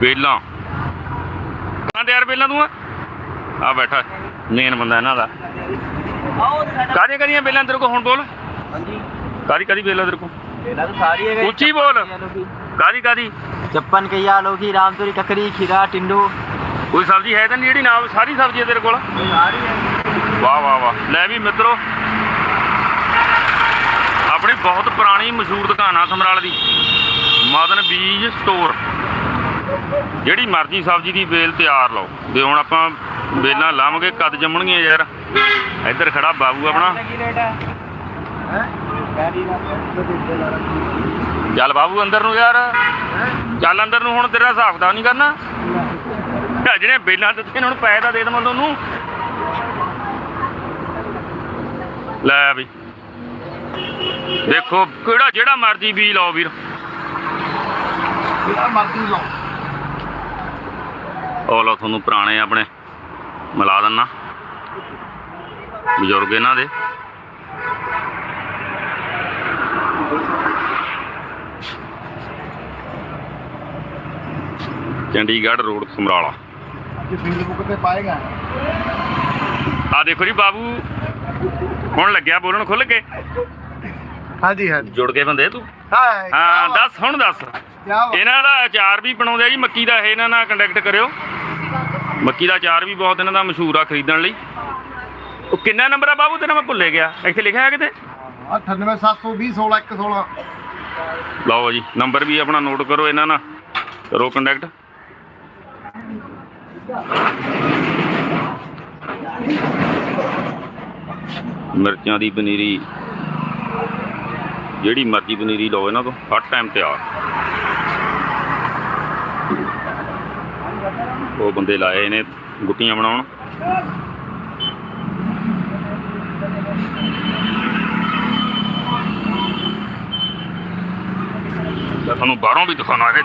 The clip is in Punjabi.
ਵੇਲਾਂ। ਕਾਂ ਤਿਆਰ ਵੇਲਾਂ ਤੂੰ ਆ? ਬੈਠਾ ਮੇਨ ਬੰਦਾ ਇਹਨਾਂ ਦਾ। ਕਾਹਦੀਆਂ ਕਾਹਦੀਆਂ ਵੇਲਾਂ ਤੇਰੇ ਕੋਲ ਹੁਣ ਬੋਲ? ਹਾਂਜੀ। ਕਾਦੀ ਕਾਦੀ ਵੇਲਾਂ ਤੇਰੇ ਕੋਲ? ਇਹਨਾਂ ਤਾਂ ਸਾਰੀ ਹੈ ਉੱਚੀ ਬੋਲ। ਕਾਦੀ ਕਾਦੀ ਚੱਪਨ ਕਈਆ ਲੋਕੀ ਰਾਮਤੁਰੀ ਕੱਕਰੀ ਖੀਰਾ ਟਿੰਡੂ। ਕੋਈ ਸਬਜ਼ੀ ਹੈ ਤਾਂ ਨਹੀਂ ਜਿਹੜੀ ਨਾਲ ਸਾਰੀ ਸਬਜ਼ੀ ਹੈ ਤੇਰੇ ਕੋਲ? ਸਾਰੀ ਹੈ। ਵਾਹ ਵਾਹ ਵਾਹ। ਲੈ ਵੀ ਮਿੱਤਰੋ ਆਪਣੀ ਬਹੁਤ ਪੁਰਾਣੀ ਮਸ਼ਹੂਰ ਦੁਕਾਨ ਆ ਸਮਰਾਲ ਦੀ। ਮਦਨ ਬੀਜ ਸਟੋਰ ਜਿਹੜੀ ਮਰਜ਼ੀ ਸਬਜ਼ੀ ਦੀ ਵੇਲ ਤਿਆਰ ਲਓ। ਤੇ ਹੁਣ ਆਪਾਂ ਵੇਲਾਂ ਲਾਵਾਂਗੇ, ਕਦ ਜੰਮਣਗੀਆਂ ਯਾਰ। ਇੱਧਰ ਖੜਾ ਬਾਬੂ ਆਪਣਾ। ਚੱਲ ਬਾਬੂ ਅੰਦਰ ਨੂੰ ਯਾਰ। ਚੱਲ ਅੰਦਰ ਨੂੰ ਹੁਣ ਤੇਰਾ ਹਿਸਾਬ ਦਾ ਨਹੀਂ ਕਰਨਾ। ਜਿਹੜੇ ਵੇਲਾਂ ਦਿੱਤੇ ਨੇ, ਹੁਣ ਪੈਸੇ ਤਾਂ ਦੇ ਦੇਵਾਂ ਤੁਹਾਨੂੰ। ਲੈ ਵੀ। ਦੇਖੋ ਕਿਹੜਾ ਜਿਹੜਾ ਮਰਜ਼ੀ ਬੀਜ ਲਾਓ ਵੀਰ। ਜਿਹੜਾ ਮਰਜ਼ੀ ਲਾਓ। ਉਹ ਲਓ ਤੁਹਾਨੂੰ ਪੁਰਾਣੇ ਆਪਣੇ ਮਿਲਾ ਦਿੰਨਾ। ਬਜ਼ੁਰਗ ਇਹਨਾਂ ਦੇ। ਚੰਡੀਗੜ੍ਹ ਰੋਡ ਸਮਰਾਲਾ। ਜੇ ਫੇਸਬੁੱਕ ਤੇ ਪਾਏਗਾ ਆ ਦੇਖੋ ਜੀ ਬਾਬੂ ਹੁਣ ਲੱਗਿਆ ਬੋਲਣ ਖੁੱਲ ਕੇ? ਹਾਂਜੀ ਹਾਂਜੀ। ਜੁੜ ਕੇ ਬੰਦੇ ਤੂੰ? ਹਾਂ ਹਾਂ ਦੱਸ ਹੁਣ ਦੱਸ। ਇਹਨਾਂ ਦਾ ਅਚਾਰ ਵੀ ਬਣਾਉਂਦੇ ਆ ਜੀ ਮੱਕੀ ਦਾ ਇਹ ਇਹਨਾਂ ਨਾਲ ਕੰਟੈਕਟ ਕਰਿਓ। ਮੱਕੀ ਦਾ ਅਚਾਰ ਵੀ ਬਹੁਤ ਇਹਨਾਂ ਦਾ ਮਸ਼ਹੂਰ ਆ ਖਰੀਦਣ ਲਈ। ਉਹ ਕਿੰਨਾ ਨੰਬਰ ਆ ਬਾਬੂ? ਤੇਰਾ ਮੈਂ ਭੁੱਲੇ ਗਿਆ। ਇੱਥੇ ਲਿਖਿਆ ਹੈ ਕਿਤੇ? 98720 16 116 ਲਓ ਜੀ ਨੰਬਰ ਵੀ ਆਪਣਾ ਨੋਟ ਕਰੋ ਇਹਨਾਂ ਨਾਲ। ਕਰੋ ਕੰਟੈਕਟ ਮਿਰਚਾਂ ਦੀ ਪਨੀਰੀ। ਜਿਹੜੀ ਮਰਜ਼ੀ ਪਨੀਰੀ ਲਓ ਇਹਨਾਂ ਤੋਂ ਹਰ ਟਾਈਮ ਤਿਆਰ। ਉਹ ਬੰਦੇ ਲਾਏ ਨੇ ਗੁੱਟੀਆਂ ਬਣਾਉਣ। ਤੁਹਾਨੂੰ ਬਾਹਰੋਂ ਵੀ ਦਿਖਾਉਣਾ ਹੈ।